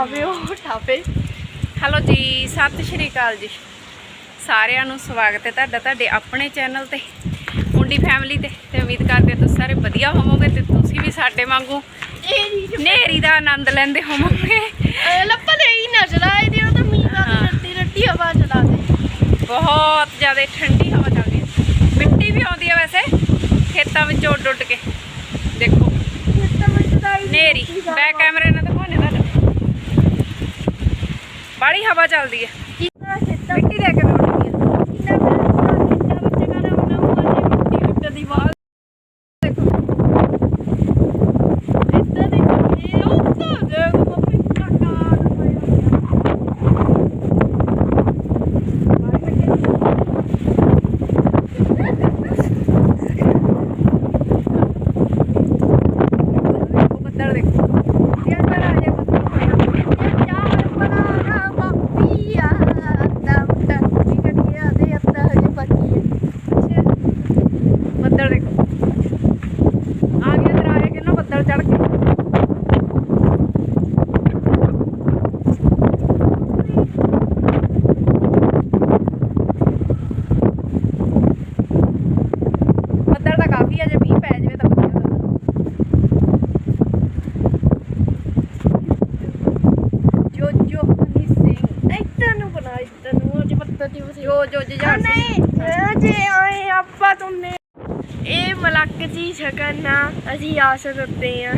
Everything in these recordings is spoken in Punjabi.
ਠਾਵੇ ਉਹ ਠਾਵੇ ਹੈਲੋ ਜੀ ਸਤਿ ਸ਼੍ਰੀ ਅਕਾਲ ਜੀ। ਸਾਰਿਆਂ ਨੂੰ ਸਵਾਗਤ ਹੈ ਤੁਹਾਡਾ ਤੁਹਾਡੇ ਆਪਣੇ ਚੈਨਲ ਤੇ ਮੁੰਡੀ ਫੈਮਿਲੀ ਤੇ। ਤੇ ਉਮੀਦ ਕਰਦੇ ਤੁਸੀਂ ਸਾਰੇ ਵਧੀਆ ਹੋਵੋਗੇ ਤੇ ਤੁਸੀਂ ਵੀ ਸਾਡੇ ਵਾਂਗੂ ਨੇਰੀ ਦਾ ਆਨੰਦ ਲੈਂਦੇ ਹੋਵੋਗੇ। ਲੱਪਾ ਦੇ ਹੀ ਨਾ ਚਲਾਏ ਦੀ ਉਹ ਤਾਂ ਮੀਂਹ ਦਾ। ਰੱਟੀ ਰੱਟੀ ਹਵਾ ਚਲਾ ਦੇ। ਬਹੁਤ ਜ਼ਿਆਦਾ ਠੰਡੀ ਹਵਾ ਚੱਲਦੀ ਹੈ। ਮਿੱਟੀ ਵੀ ਆਉਂਦੀ ਹੈ ਵੈਸੇ ਖੇਤਾਂ ਵਿੱਚੋਂ ਉੱਡ ਉੱਡ ਕੇ। ਦੇਖੋ। ਨੇਰੀ ਬੈਕ ਕੈਮਰੇ ਨਾਲ ਬੜੀ ਹਵਾ ਚੱਲਦੀ ਹੈ ਮਿੱਟੀ ਦੇ ਕੇ ਲਾਉਣੀ ਹੈ ਦੇਖੋ ਬੱਦਲ ਦੇਖੋ ਯਾਰ ਪਰ ਆ ਜਾ ਬੱਦਲ ਦੇਖੋ ਆ ਗਿਆ ਇਧਰ ਆਏ ਕਿ ਨਾ ਬੱਦਲ ਚੜ ਕੇ ਬੱਦਲ ਤਾਂ ਕਾਫੀ ਆ ਜੇ ਮੀਂਹ ਪੈ ਜਾਵੇ ਤਾਂ ਵਧੀਆ ਹੁੰਦਾ ਜੋ ਜੋ ਹਨੀ ਸਿੰਘ ਜੋ ਜੋ ਜਜਾਰ ਸਿੰਘ ਆਪਾਂ ਤੁਮਨੇ ਇਹ ਮਲਕ ਜੀ ਸ਼ਕਨਾ ਅਸੀਂ ਆਸ ਕਰਦੇ ਆ।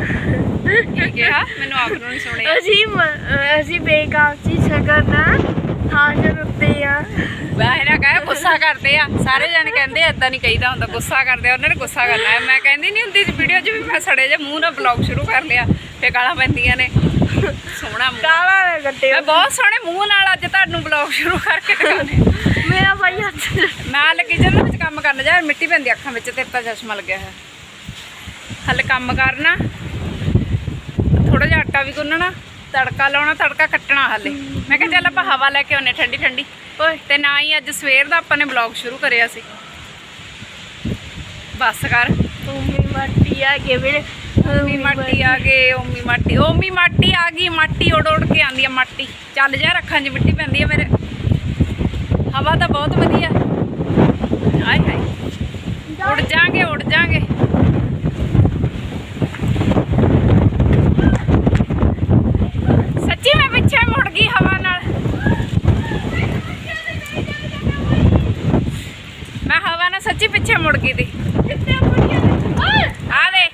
ਕੀ ਕਿਹਾ? ਮੈਨੂੰ ਆਪ ਨੂੰ ਨਹੀਂ ਸੁਣਿਆ। ਅਸੀਂ ਮ- ਅਸੀਂ ਬੇਕਾਰ ਜੀ ਸ਼ਕਨਾ ਹਾਜ਼ਰ ਉੱਤੇ ਆ। ਕਹੇ ਗੁੱਸਾ ਕਰਦੇ ਆ। ਸਾਰੇ ਜਣੇ ਕਹਿੰਦੇ ਏਦਾਂ ਨਹੀਂ ਕਹੀਦਾ ਹੁੰਦਾ ਗੁੱਸਾ ਕਰਦੇ ਆ। ਉਹਨਾਂ ਨੇ ਗੁੱਸਾ ਕਰਨਾ ਮੈਂ ਕਹਿੰਦੀ ਨਹੀਂ ਹੁੰਦੀ ਵੀਡੀਓ 'ਚ ਵੀ ਮੈਂ ਸੜੇ ਜੇ ਮੂੰਹ ਨਾਲ ਬਲੌਗ ਸ਼ੁਰੂ ਕਰ ਲਿਆ। ਫੇ ਗਾਲਾਂ ਪੈਂਦੀਆਂ ਨੇ। ਸੋਹਣਾ ਮੂੰਹ। ਕਾਲਾ ਨੇ ਗੱਡੇ ਮੈਂ ਬਹੁਤ ਸੋਹਣੇ ਮੂੰਹ ਨਾਲ ਅੱਜ ਤੁਹਾਨੂੰ ਬਲੌਗ ਸ਼ੁਰੂ ਕਰਕੇ ਦਿਖਾਉਂਦੇ ਮੇਰਾ ਭਾਈ ਹੱਥ ਮੈਂ ਲੱਗੀ ਜਨ ਵਿੱਚ ਕੰਮ ਕਰਨ ਜਾ ਮਿੱਟੀ ਪੈਂਦੀ ਅੱਖਾਂ ਵਿੱਚ ਤੇ ਤਾਂ ਚਸ਼ਮਾ ਲੱਗਿਆ ਹੈ ਹਲੇ ਕੰਮ ਕਰਨਾ। ਥੋੜਾ ਜਿਹਾ ਆਟਾ ਵੀ ਗੁੰਨਣਾ ਤੜਕਾ ਲਾਉਣਾ ਤੜਕਾ ਕੱਟਣਾ ਹਲੇ। ਮੈਂ ਕਿਹਾ ਚੱਲ ਆਪਾਂ ਹਵਾ ਲੈ ਕੇ ਆਉਨੇ ਠੰਡੀ ਠੰਡੀ। ਓਏ ਤੇ ਨਾ ਹੀ ਅੱਜ ਸਵੇਰ ਦਾ ਆਪਾਂ ਨੇ ਬਲੌਗ ਸ਼ੁਰੂ ਕਰਿਆ ਸੀ। ਬਸ ਕਰ। ਉਮੀ ਮਾਟੀ ਆ ਕੇ ਵੀਰੇ ਓਮੀ ਮਾਟੀ ਆ ਗਏ ਓਮੀ ਮਾਟੀ ਓਮੀ ਮਾਟੀ ਆ ਗਈ, ਮਾਟੀ ਉੜ ਉੜ ਕੇ ਆਂਦੀ ਆ, ਮਾਟੀ। ਚੱਲ ਜਾ, ਰੱਖਾਂ 'ਚ ਮਿੱਟੀ ਪੈਂਦੀ ਆ ਮੇਰੇ। ਹਵਾ ਤਾਂ ਬਹੁਤ ਵਧੀਆ ਆਏ ਹਾਏ ਉੜ ਜਾਾਂਗੇ ਉੜ ਜਾਾਂਗੇ ਸੱਚੀ ਮੈਂ ਪਿੱਛੇ ਮੁੜ ਗਈ ਹਵਾ ਨਾਲ ਮੈਂ ਹਵਾ ਨਾਲ ਸੱਚੀ ਪਿੱਛੇ ਮੁੜ ਗਈ ਦੀ ਆ ਦੇ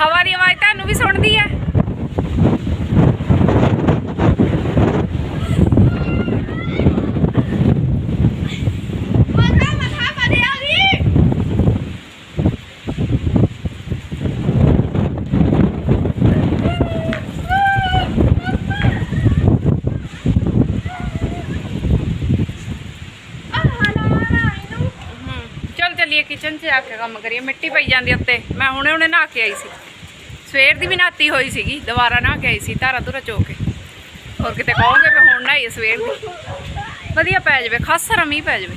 ਹਵਾ ਦੀ ਆਵਾਜ਼ ਤੁਹਾਨੂੰ ਵੀ ਸੁਣਦੀ ਹੈ। ਕਿਚਨ 'ਚ ਆ ਕੇ ਕੰਮ ਕਰੀਏ ਮਿੱਟੀ ਪਈ ਜਾਂਦੀ ਉੱਤੇ। ਮੈਂ ਹੁਣੇ ਹੁਣੇ ਨਹਾ ਕੇ ਆਈ ਸੀ। ਸਵੇਰ ਦੀ ਵੀ ਨਹਾਤੀ ਹੋਈ ਸੀਗੀ ਦੁਬਾਰਾ ਕੇ ਆਈ ਸੀ ਧਾਰਾ ਧੁਰਾ ਚੋ ਕੇ। ਹੋਰ ਕਿਤੇ ਕਹੋਗੇ ਵੀ ਹੁਣ ਨਹਾਈ ਸਵੇਰ ਦੀ? ਵਧੀਆ ਪੈ ਜਾਵੇ ਖਾਸਾ ਮੀਂਹ ਪੈ ਜਾਵੇ।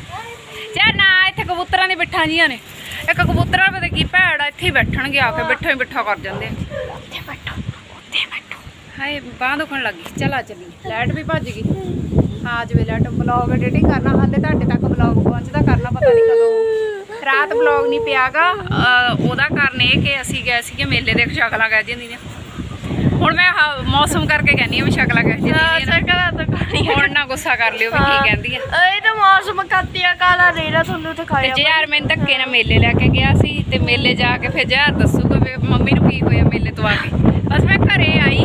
ਚਾ ਨਾ ਇੱਥੇ ਕਬੂਤਰਾਂ ਦੀ ਬਿੱਠਾਂ ਜੀਆਂ ਨੇ। ਇੱਕ ਕਬੂਤਰਾਂ ਪਤਾ ਕੀ ਭੈੜ ਆ ਇੱਥੇ ਬੈਠਣਗੇ ਆ ਕੇ ਬਿੱਠਾ ਹੀ ਬਿੱਠਾ ਕਰ ਜਾਂਦੇ ਉੱਥੇ ਬੈਠੋ ਉੱਥੇ ਬੈਠੋ। ਹਾਏ ਬਾਂਹ ਦੁਖਣ ਲੱਗੀ ਚਲ ਆ ਚੱਲੀਏ। ਲਾਈਟ ਵੀ ਭੱਜ ਗਈ। ਆ ਜਵੇ ਲਾਈਟ ਬਲੌਗ ਐਡੀਟਿੰਗ ਕਰਨਾ ਹਾਲੇ ਤੁਹਾਡੇ ਤੱਕ ਬਲੌਗ ਪਹੁੰਚਦਾ ਕਰਨਾ ਪਤਾ ਨਹੀਂ ਕਦੋਂ। ਰਾਤ ਬਲੌਗ ਨਹੀਂ ਪਿਆਗਾ। ਉਹਦਾ ਕਾਰਨ ਇਹ ਕਿ ਅਸੀਂ ਗਏ ਸੀਗੇ ਮੇਲੇ ਦੇ ਸ਼ਕਲਾਂ ਕਹਿ ਜਾਂਦੀਆਂ ਹੁਣ ਮੈਂ ਮੌਸਮ ਕਰਕੇ ਕਹਿੰਦੀ ਆ ਵੀ ਸ਼ਕਲਾਂ ਕਹਿ ਹਾਂ ਜਾਂਦੀਆਂ ਸਕਲਾ ਤਾਂ ਕਹਾਣੀ ਹੁਣ ਨਾ ਗੁੱਸਾ ਕਰ ਲਿਓ ਵੀ ਕੀ ਕਹਿੰਦੀ ਆ। ਇਹ ਤਾਂ ਮੌਸਮ ਕੱਤਿਆ ਕਾਲਾ ਰੇੜਾ ਤੁਹਾਨੂੰ ਤੇ ਦਿਖਾਇਆ ਜੇ ਯਾਰ ਮੈਨੂੰ ਧੱਕੇ ਨਾਲ ਮੇਲੇ ਲੈ ਕੇ ਗਿਆ ਸੀ ਤੇ ਮੇਲੇ ਜਾ ਕੇ ਫਿਰ ਯਾਰ ਦੱਸੂਗਾ ਵੀ ਮੰਮੀ ਨੂੰ ਕੀ ਹੋਇਆ ਮੇਲੇ ਤੋਂ ਆ ਕੇ। ਬਸ ਮੈਂ ਘਰੇ ਆਈ।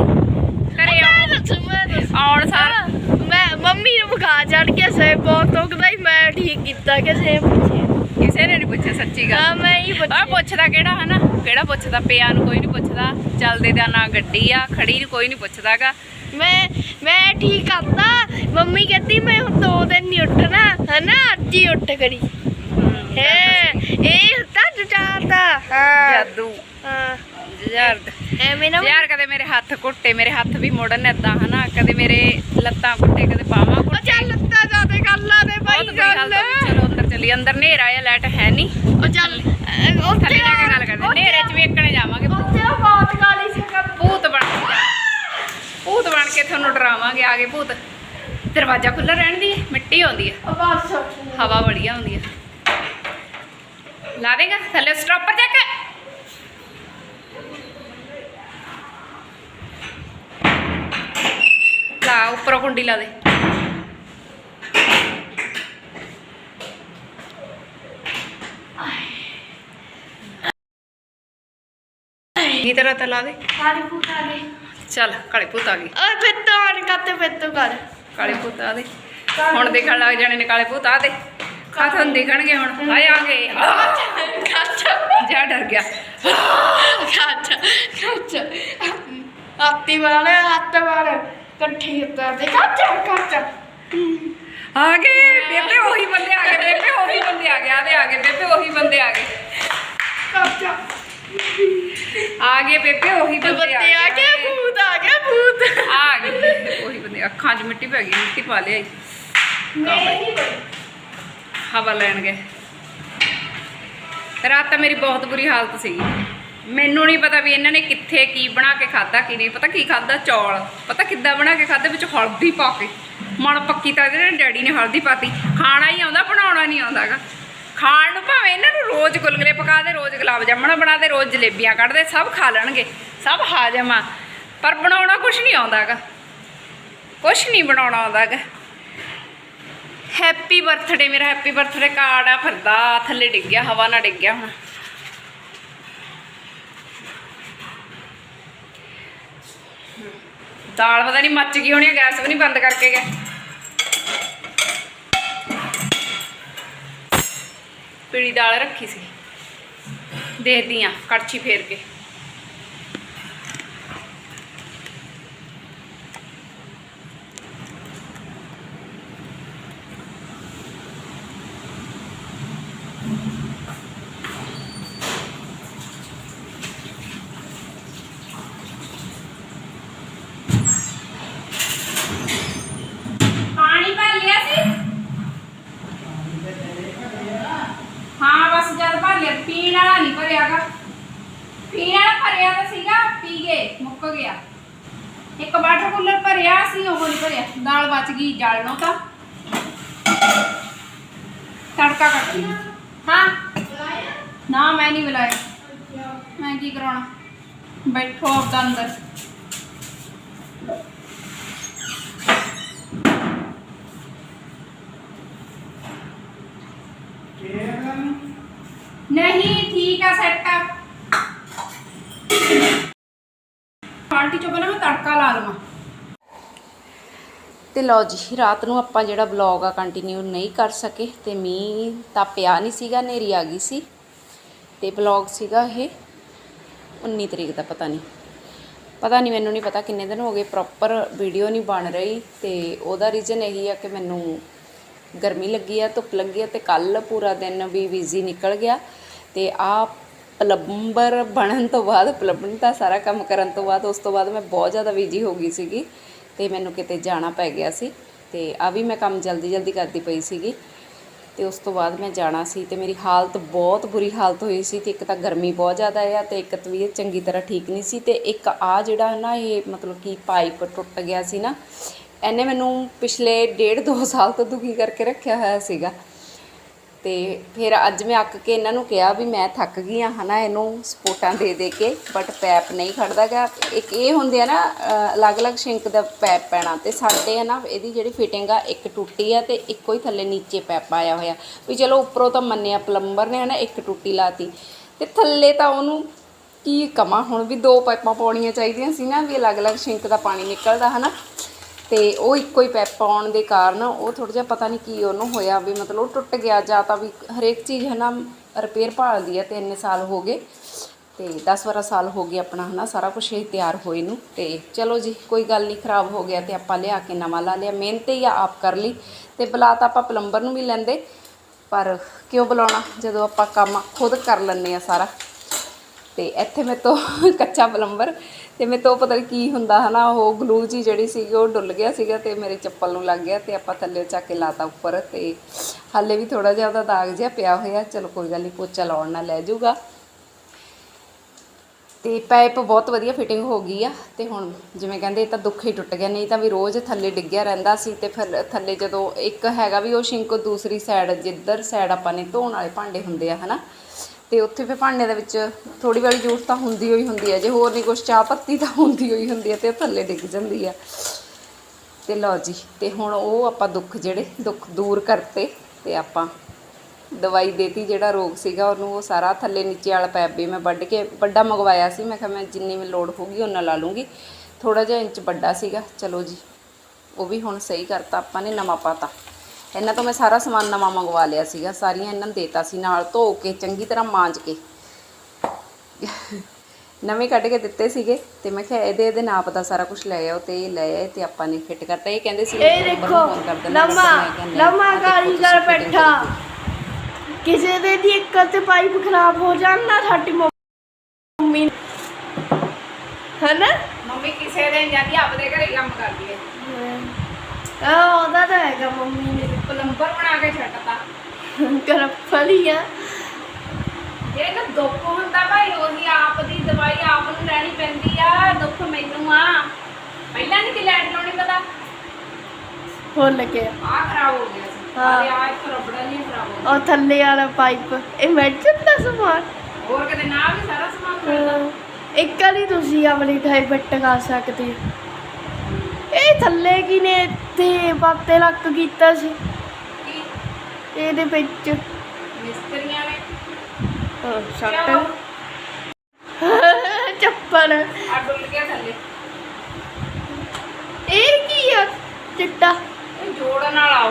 ਘਰੇ ਆਉਣ- ਮੈਂ ਮੈਂ ਸਾਰ ਮੈਂ ਮੰਮੀ ਨੂੰ ਬੁਖਾਰ ਚੜ ਕੇ ਸੇ ਬਹੁਤ ਦੁਖਦਾ ਹੀ ਮੈਂ ਠੀਕ ਕੀਤਾ ਕਿ ਸੇ ਪੁੱਛੇ। ਕਿਸੇ ਨੇ ਨਹੀਂ ਪੁੱਛਿਆ ਸੱਚੀ ਗੱਲ। ਹਾਂ ਮੈਂ ਹੀ ਪੁੱਛਿਆ। ਪੁੱਛਦਾ ਕਿਹੜਾ ਹਨਾ? ਕਿਹੜਾ ਪੁੱਛਦਾ? ਪਿਆ ਨੂੰ ਕੋਈ ਨਹੀਂ ਪੁੱਛਦਾ। ਚੱਲਦੇ ਦਾ ਨਾ ਗੱਡੀ ਆ ਖੜੀ ਨੂੰ ਕੋਈ ਨਹੀਂ ਪੁੱਛਦਾਗਾ। ਮੈਂ ਮੈਂ ਠੀਕ ਕਰਤਾ। ਮੰਮੀ ਕਹਿੰਦੀ ਮੈਂ ਹੁਣ ਦੋ ਦਿਨ ਨਹੀਂ ਉੱਠਣਾ ਹਨਾ? ਅੱਜ ਹੀ ਉੱਠ ਕਰੀ ਹੈ ਇਹ ਤਾਂ ਜੁਟਾਤਾ ਹਾਂ। ਜਾਦੂ। ਹਾਂ। ਯਾਰ ਐਵੇਂ ਨਾ ਯਾਰ ਕਦੇ ਮੇਰੇ ਹੱਥ ਘੁੱਟੇ ਮੇਰੇ ਹੱਥ ਵੀ ਮੋੜਨ ਏਦਾਂ ਹਨਾ? ਕਦੇ ਮੇਰੇ ਲੱਤਾਂ ਘੁੱਟੇ ਕਦੇ ਹੁੰਦੀ ਅੰਦਰ ਹਨੇਰਾ ਆ ਲਾਈਟ ਹੈ ਨਹੀਂ ਉਹ ਚੱਲ ਉਹ ਥੱਲੇ ਜਾ ਕੇ ਗੱਲ ਕਰਦੇ ਹਨੇਰੇ 'ਚ ਵੇਖਣੇ ਜਾਵਾਂਗੇ। ਉੱਥੇ ਉਹ ਬਾਤ ਕਾਲੀ ਸੀ ਭੂਤ ਬਣ ਕੇ ਭੂਤ ਬਣ ਕੇ ਤੁਹਾਨੂੰ ਡਰਾਵਾਂਗੇ ਆ ਕੇ ਭੂਤ। ਦਰਵਾਜ਼ਾ ਖੁੱਲਾ ਰਹਿਣ ਦੀ ਮਿੱਟੀ ਆਉਂਦੀ ਹੈ ਆਵਾਜ਼ ਹਵਾ ਬੜੀਆ ਆਉਂਦੀ ਹੈ ਲਾ ਦੇਗਾ ਥੱਲੇ ਸਟਾਪਰ ਚੱਕ। ਲਾ ਉੱਪਰੋਂ ਕੁੰਡੀ ਲਾ ਦੇ। ਤਰ੍ਹਾਂ ਤਾਂ ਲਾ ਦੇ। ਸਾਰੀ ਪੁੱਤਾਂ ਨੇ ਚੱਲ ਕਾਲੇ ਭੂਤ ਆ ਗਈ। ਓਏ ਫਿਰ ਤੋਂ ਆਣ ਕੱਤੇ ਫਿਰ ਤੋਂ ਕਰ। ਕਾਲੇ ਭੂਤ ਆ ਦੇ। ਹੁਣ ਦੇਖਣ ਲੱਗ ਜਾਣੇ ਨੇ ਕਾਲੇ ਭੂਤ ਆ ਦੇ। ਖਾ ਤੁਹਾਨੂੰ ਦਿਖਣਗੇ ਹੁਣ। ਆਏ ਆ ਗਏ। ਜਾ ਡਰ ਗਿਆ। ਖਾਚਾ ਖਾਚਾ ਹੱਤੀ ਵਾਲੇ ਹੱਥ ਵਾਲੇ ਇਕੱਠੇ ਉਤਰਦੇ ਖਾਚਾ ਖਾਚਾ ਆ ਗਏ। ਬੇਬੇ ਉਹੀ ਬੰਦੇ ਆ ਗਏ ਬੇਬੇ ਉਹੀ ਬੰਦੇ ਆ ਗਏ ਆਦੇ ਆ ਗਏ। ਬੇਬੇ ਉਹੀ ਬੰਦੇ ਆ ਗਏ ਖਾਚਾ ਆ ਗਏ ਬੇਬੇ ਉਹੀ ਬੰਦੇ ਆ ਗਿਆ ਭੂਤ ਆ ਗਿਆ ਭੂਤ। ਆ ਗਏ। ਉਹੀ ਬੰਦੇ ਅੱਖਾਂ 'ਚ ਮਿੱਟੀ ਪੈ ਗਈ ਮਿੱਟੀ ਪਾ ਨਹੀਂ ਹਵਾ ਲੈਣ ਗਏ। ਰਾਤ ਤਾਂ ਮੇਰੀ ਬਹੁਤ ਬੁਰੀ ਹਾਲਤ ਸੀਗੀ। ਮੈਨੂੰ ਨਹੀਂ ਪਤਾ ਵੀ ਇਹਨਾਂ ਨੇ ਕਿੱਥੇ ਕੀ ਬਣਾ ਕੇ ਖਾਦਾ ਕੀ ਨਹੀਂ। ਪਤਾ ਕੀ ਖਾਦਾ ਚੌਲ। ਪਤਾ ਕਿੱਦਾਂ ਬਣਾ ਕੇ ਖਾਦੇ ਵਿੱਚ ਹਲਦੀ ਪਾ ਕੇ। ਮਣ ਪੱਕੀ ਤਾਂ ਇਹਦੇ ਡੈਡੀ ਨੇ ਹਲਦੀ ਪਾਤੀ। ਖਾਣਾ ਹੀ ਆਉਂਦਾ ਬਣਾਉਣਾ ਨਹੀਂ ਆਉਂਦਾਗਾ ਖਾਣ ਨੂੰ ਭਾਵੇਂ ਇਹਨਾਂ ਨੂੰ ਰੋਜ਼ ਗੁਲਗੁਲੇ ਪਕਾ ਦੇ, ਰੋਜ਼ ਗੁਲਾਬ ਜਾਮਣ ਬਣਾ ਦੇ, ਰੋਜ਼ ਜਲੇਬੀਆਂ ਕੱਢਦੇ ਸਭ ਖਾ ਲੈਣਗੇ, ਸਭ ਹਾਜ਼ਮ ਆ ਪਰ ਬਣਾਉਣਾ ਕੁਝ ਨਹੀਂ ਆਉਂਦਾਗਾ। ਕੁਝ ਨਹੀਂ ਬਣਾਉਣਾ ਆਉਂਦਾਗਾ। ਹੈਪੀ ਬਰਥਡੇ ਮੇਰਾ ਹੈਪੀ ਬਰਥਡੇ ਕਾਰਡ ਆ, ਫਿਰਦਾ, ਥੱਲੇ ਡਿੱਗ ਗਿਆ, ਹਵਾ ਨਾਲ ਡਿੱਗ ਗਿਆ ਹੁਣ। ਦਾਲ ਪਤਾ ਨਹੀਂ ਮੱਚ ਗਈ ਹੋਣੀ ਗੈਸ ਵੀ ਨਹੀਂ ਬੰਦ ਕਰਕੇ ਗਏ। ਪੀੜੀ ਦਾਲ ਰੱਖੀ ਸੀ। ਦੇਖਦੀ ਆ ਕੜਛੀ ਫੇਰ ਕੇ ਪਾਣੀ ਭਰ ਲਿਆ ਸੀ ਹਾਂ ਬਸ ਜਦ ਭਰ ਲਿਆ ਪੀਣ ਵਾਲਾ ਨਹੀਂ ਭਰਿਆਗਾ। ਪੀਣ ਵਾਲਾ ਭਰਿਆ ਤਾਂ ਸੀਗਾ, ਪੀ ਗਏ, ਮੁੱਕ ਗਿਆ। ਇੱਕ ਵਾਟਰ ਕੂਲਰ ਭਰਿਆ ਸੀ, ਉਹ ਨਹੀਂ ਭਰਿਆ। ਦਾਲ ਬਚ ਗਈ, ਜਲ ਤਾਂ। ਤੜਕਾ ਕੱਟ ਲਈ। ਹਾਂ? ਨਾ, ਮੈਂ ਨਹੀਂ ਬੁਲਾਇਆ। ਮੈਂ ਕੀ ਕਰਾਉਣਾ? ਬੈਠੋ ਆਪਦਾ ਅੰਦਰ ਨਹੀਂ ਠੀਕ ਆ ਸੈੱਟ ਆ। ਪਾਰਟੀ ਚੋਂ ਪਹਿਲਾਂ ਮੈਂ ਤੜਕਾ ਲਾ ਲਵਾਂ। ਤੇ ਲਓ ਜੀ, ਰਾਤ ਨੂੰ ਆਪਾਂ ਜਿਹੜਾ ਵਲੌਗ ਆ ਕੰਟੀਨਿਊ ਨਹੀਂ ਕਰ ਸਕੇ, ਤੇ ਮੀਂਹ ਤਾਂ ਪਿਆ ਨਹੀਂ ਸੀਗਾ, ਹਨੇਰੀ ਆ ਗਈ ਸੀ। ਤੇ ਵਲੌਗ ਸੀਗਾ ਇਹ 19 ਤਰੀਕ ਦਾ, ਪਤਾ ਨਹੀਂ। ਪਤਾ ਨਹੀਂ, ਮੈਨੂੰ ਨਹੀਂ ਪਤਾ ਕਿੰਨੇ ਦਿਨ ਹੋ ਗਏ ਪ੍ਰੋਪਰ ਵੀਡੀਓ ਨਹੀਂ ਬਣ ਰਹੀ। ਤੇ ਉਹਦਾ ਰੀਜ਼ਨ ਇਹੀ ਆ ਕਿ ਮੈਨੂੰ ਗਰਮੀ ਲੱਗੀ ਆ, ਧੁੱਪ ਲੱਗੀ ਆ, ਤੇ ਕੱਲ ਪੂਰਾ ਦਿਨ ਵੀ ਬਿਜ਼ੀ ਨਿਕਲ ਗਿਆ। ਤੇ ਆ ਪਲੰਬਰ ਬਣਨ ਤੋਂ ਬਾਅਦ, ਪਲੰਬਰ ਦਾ ਸਾਰਾ ਕੰਮ ਕਰਨ ਤੋਂ ਬਾਅਦ, ਉਸ ਤੋਂ ਬਾਅਦ ਮੈਂ ਬਹੁਤ ਜ਼ਿਆਦਾ ਬਿਜ਼ੀ ਹੋ ਗਈ ਸੀਗੀ ਤੇ ਮੈਨੂੰ ਕਿਤੇ ਜਾਣਾ ਪੈ ਗਿਆ ਸੀ ਤੇ ਆ ਵੀ ਮੈਂ ਕੰਮ ਜਲਦੀ ਜਲਦੀ ਕਰਦੀ ਪਈ ਸੀਗੀ ਤੇ ਉਸ ਤੋਂ ਬਾਅਦ ਮੈਂ ਜਾਣਾ ਸੀ ਤੇ ਮੇਰੀ ਹਾਲਤ ਬਹੁਤ ਬੁਰੀ ਹਾਲਤ ਹੋਈ ਸੀ ਤੇ ਇੱਕ ਤਾਂ ਗਰਮੀ ਬਹੁਤ ਜ਼ਿਆਦਾ ਆ ਤੇ ਇੱਕ ਤਬੀਅਤ ਚੰਗੀ ਤਰ੍ਹਾਂ ਠੀਕ ਨਹੀਂ ਸੀ ਤੇ ਇੱਕ ਆ ਜਿਹੜਾ ਨਾ ਇਹ ਮਤਲਬ ਕਿ ਪਾਈਪ ਟੁੱਟ ਗਿਆ ਸੀ ਨਾ, ਇਹਨੇ ਮੈਨੂੰ ਪਿਛਲੇ ਡੇਢ ਦੋ ਸਾਲ ਤੋਂ ਦੁਖੀ ਕਰਕੇ ਰੱਖਿਆ ਹੋਇਆ ਸੀਗਾ। ਤੇ ਫਿਰ ਅੱਜ ਮੈਂ ਅੱਕ ਕੇ ਇਹਨਾਂ ਨੂੰ ਕਿਹਾ ਵੀ ਮੈਂ ਥੱਕ ਗਈ ਆ ਹਨਾ, ਇਹਨੂੰ ਸਪੋਰਟਾਂ ਦੇ ਦੇ ਕੇ ਬਟ ਪੈਪ ਨਹੀਂ ਖੜਦਾ ਗਿਆ ਇੱਕ ਇਹ ਹੁੰਦੇ ਆ ਨਾ ਅਲੱਗ-ਅਲੱਗ ਸ਼ਿੰਕ ਦਾ ਪੈਪ ਪੈਣਾ ਤੇ ਸਾਡੇ ਹੈ ਨਾ, ਇਹਦੀ ਜਿਹੜੀ ਫਿਟਿੰਗ ਆ, ਇੱਕ ਟੁੱਟੀ ਆ ਤੇ ਇੱਕੋ ਹੀ ਥੱਲੇ ਨੀਚੇ ਪੈਪ ਆਇਆ ਹੋਇਆ। ਵੀ ਚਲੋ ਉੱਪਰੋਂ ਤਾਂ ਮੰਨਿਆ, ਪਲੰਬਰ ਨੇ ਹਨਾ, ਇੱਕ ਟੁੱਟੀ ਲਾਤੀ। ਤੇ ਥੱਲੇ ਤਾਂ ਉਹਨੂੰ ਕੀ ਕਮਾ ਹੁਣ ਵੀ ਦੋ ਪਾਈਪਾਂ ਪਾਉਣੀਆਂ ਚਾਹੀਦੀਆਂ ਸੀ ਨਾ, ਵੀ ਅਲੱਗ-ਅਲੱਗ ਸ਼ਿੰਕ ਦਾ ਪਾਣੀ ਨਿਕਲਦਾ, ਹਨਾ। ਤੇ ਉਹ ਇੱਕੋ ਹੀ ਪੈਪ ਪਾਉਣ ਦੇ ਕਾਰਨ ਉਹ ਥੋੜਾ ਜਿਹਾ ਪਤਾ ਨਹੀਂ ਕੀ ਉਹਨੂੰ ਹੋਇਆ ਵੀ ਮਤਲਬ ਉਹ ਟੁੱਟ ਗਿਆ ਜਾਂ ਤਾਂ ਵੀ ਹਰੇਕ ਚੀਜ਼ ਹੈ ਨਾ ਰਿਪੇਅਰ ਭਾਲਦੀ ਹੈ ਤੇ ਇੰਨੇ ਸਾਲ ਹੋ ਗਏ ਤੇ 10 12 ਸਾਲ ਹੋ ਗਏ ਆਪਣਾ ਹਨਾ, ਸਾਰਾ ਕੁਝ ਇਹ ਤਿਆਰ ਹੋਏ ਨੂੰ ਤੇ ਚਲੋ ਜੀ, ਕੋਈ ਗੱਲ ਨਹੀਂ ਖਰਾਬ ਹੋ ਗਿਆ ਤੇ ਆਪਾਂ ਲਿਆ ਕੇ ਨਵਾਂ ਲਾ ਲਿਆ, ਮਿਹਨਤ ਹੀ ਆ ਆਪ ਕਰ ਲਈ ਤੇ ਬੁਲਾ ਤਾਂ ਆਪਾਂ ਪਲੰਬਰ ਨੂੰ ਵੀ ਲੈਂਦੇ ਪਰ ਕਿਉਂ ਬੁਲਾਉਣਾ ਜਦੋਂ ਆਪਾਂ ਕੰਮ ਖੁਦ ਕਰ ਲੈਂਦੇ ਆ ਸਾਰਾ। ਤੇ ਇੱਥੇ ਮੇਰੇ ਤੋਂ ਕੱਚਾ ਪਲੰਬਰ ਤੇ ਮੇਰੇ ਤੋਂ ਪਤਾ ਨਹੀਂ ਕੀ ਹੁੰਦਾ ਹਨਾ, ਉਹ ਗਲੂ ਜੀ ਜਿਹੜੀ ਸੀਗੀ, ਉਹ ਡੁੱਲ ਗਿਆ ਸੀਗਾ ਤੇ ਮੇਰੇ ਚੱਪਲ ਨੂੰ ਲੱਗ ਗਿਆ ਤੇ ਆਪਾਂ ਥੱਲੇ ਚੱਕ ਕੇ ਲਾਤਾ ਉੱਪਰ ਤੇ ਹਾਲੇ ਵੀ ਥੋੜਾ ਜਿਹਾ ਉਹਦਾ ਦਾਗ ਜਿਹਾ ਪਿਆ ਹੋਇਆ, ਚਲੋ ਕੋਈ ਗੱਲ ਨਹੀਂ ਪੋਚਾ ਲਾਉਣ ਨਾਲ ਲੈ ਜਾਊਗਾ। ਤੇ ਪਾਈਪ ਬਹੁਤ ਵਧੀਆ ਫਿਟਿੰਗ ਹੋ ਗਈ ਆ ਤੇ ਹੁਣ ਜਿਵੇਂ ਕਹਿੰਦੇ ਇਹ ਤਾਂ ਦੁੱਖ ਹੀ ਟੁੱਟ ਗਿਆ, ਨਹੀਂ ਤਾਂ ਵੀ ਰੋਜ਼ ਥੱਲੇ ਡਿੱਗਿਆ ਰਹਿੰਦਾ ਸੀ ਤੇ ਫਿਰ ਥੱਲੇ ਜਦੋਂ ਇੱਕ ਹੈਗਾ ਵੀ ਉਹ ਸ਼ਿੰਕ, ਦੂਸਰੀ ਸਾਈਡ ਜਿੱਧਰ ਸਾਈਡ ਆਪਾਂ ਨੇ ਧੋਣ ਵਾਲੇ ਭਾਂਡੇ ਹੁੰਦੇ ਆ ਹਨਾ ਤੇ ਉੱਥੇ ਫਿਰ ਭਾਂਡੇ ਦੇ ਵਿੱਚ ਥੋੜੀ ਵਾਲੀ ਜ਼ਰੂਰਤ ਤਾਂ ਹੁੰਦੀ ਹੋਈ ਹੁੰਦੀ ਹੈ, ਜੇ ਹੋਰ ਨਹੀਂ ਕੁਛ ਚਾਹ ਪੱਤੀ ਤਾਂ ਹੁੰਦੀ ਹੋਈ ਹੁੰਦੀ ਹੈ ਤੇ ਉਹ ਥੱਲੇ ਡਿੱਗ ਜਾਂਦੀ ਆ ਤੇ ਲਓ ਜੀ, ਤੇ ਹੁਣ ਉਹ ਆਪਾਂ ਦੁੱਖ ਜਿਹੜੇ ਦੁੱਖ ਦੂਰ ਕਰਤੇ ਤੇ ਆਪਾਂ ਦਵਾਈ ਦੇਤੀ ਜਿਹੜਾ ਰੋਗ ਸੀਗਾ ਉਹਨੂੰ, ਉਹ ਸਾਰਾ ਥੱਲੇ ਨੀਚੇ ਵਾਲਾ ਪੈਪ ਵੀ ਮੈਂ ਵੱਢ ਕੇ ਵੱਡਾ ਮੰਗਵਾਇਆ ਸੀ, ਮੈਂ ਕਿਹਾ ਮੈਂ ਜਿੰਨੀ ਵੀ ਲੋੜ ਹੋਊਗੀ ਉਹਨਾਂ ਲਾ ਲੂੰਗੀ। ਥੋੜਾ ਜਿਹਾ ਇੰਚ ਵੱਡਾ ਸੀਗਾ, ਚਲੋ ਜੀ, ਉਹ ਵੀ ਹੁਣ ਸਹੀ ਕਰਤਾ, ਆਪਾਂ ਨੇ ਨਵਾਂ ਪਾਤਾ। ਇਹਨਾਂ ਤੋਂ ਮੈਂ ਸਾਰਾ ਸਮਾਨ ਨਵਾਂ ਮੰਗਵਾ ਲਿਆ ਸੀਗਾ ਸਾਰੀਆਂ ਇਹਨਾਂ ਨੂੰ ਦੇਤਾ ਸੀ ਨਾਲ ਧੋ ਕੇ ਚੰਗੀ ਤਰ੍ਹਾਂ ਮਾਂਜ ਕੇ। ਨਵੇਂ ਕੱਢ ਕੇ ਦਿੱਤੇ ਸੀਗੇ ਤੇ ਮੈਂ ਕਿਹਾ ਇਹਦੇ ਇਹਦੇ ਨਾਪ ਦਾ ਸਾਰਾ ਕੁਝ ਲੈ ਆਓ ਤੇ ਇਹ ਲੈ ਆਏ ਤੇ ਆਪਾਂ ਨੇ ਫਿੱਟ ਕਰਤਾ। ਇਹ ਕਹਿੰਦੇ ਸੀ ਇਹ ਦੇਖੋ ਲੰਮਾ ਲੰਮਾ ਕਾਰੀਗਰ ਬੈਠਾ। ਕਿਸੇ ਦੇ ਦੀ ਇੱਕ ਤੇ ਪਾਈਪ ਖਰਾਬ ਹੋ ਜਾਣ ਨਾ ਸਾਡੀ ਮੰਮੀ ਹਨਾ? ਮੰਮੀ ਕਿਸੇ ਦੇ ਜਾਂਦੀ ਆਪਦੇ ਘਰੇ ਕੰਮ ਕਰਦੀ ਹੈ। ਆ ਉਹਦਾ ਤਾਂ ਹੈਗਾ ਮੰਮੀ ਨੇ। ਪਲੰਬਰ ਬਣਾ ਕੇ ਛੱਡਤਾ ਕਰਫਲੀ ਆ। ਇਹ ਤਾਂ ਦੁੱਖ ਹੁੰਦਾ ਭਾਈ ਉਹੀ ਆਪ ਦੀ ਦਵਾਈ ਆਪ ਨੂੰ ਲੈਣੀ ਪੈਂਦੀ ਆ ਦੁੱਖ ਮੈਨੂੰ ਆ। ਪਹਿਲਾਂ ਨਹੀਂ ਕਿ ਲੈਣ ਲਾਉਣੀ ਪਤਾ? ਭੁੱਲ ਗਿਆ ਆ ਖਰਾਬ ਹੋ ਗਿਆ ਸੀ। ਹਾਂ। ਅਰੇ ਆ ਇੱਕ ਰਬੜਾ ਨਹੀਂ ਖਰਾਬ ਹੋ ਗਿਆ ਉਹ ਥੱਲੇ ਵਾਲਾ ਪਾਈਪ ਇਹ ਮੈਡੀਸਨ ਦਾ ਸਮਾਨ। ਹੋਰ ਕਿਤੇ ਨਾ ਵੀ ਸਾਰਾ ਸਮਾਨ ਮਿਲਦਾ। ਹਾਂ। ਇੱਕ ਵਾਰੀ ਤੁਸੀਂ ਆਪਣੀ ਟਾਈ ਬੱਟ ਕਰ ਸਕਦੇ ਹੋ। ਥੱਲੇ ਕੀ ਨੇ ਤੇ ਬਾਤੇ ਲੱਕ ਕੀਤਾ ਸੀ। ਕੀ ਇਹਦੇ ਵਿੱਚ। ਮਿਸਤਰੀਆਂ ਨੇ? ਸੱਟ ਚੱਪਲ। ਆ ਡੁੱਲ ਗਿਆ ਥੱਲੇ। ਇਹ ਕੀ ਆ? ਚਿੱਟਾ। ਇਹ ਜੋੜਨ ਵਾਲਾ।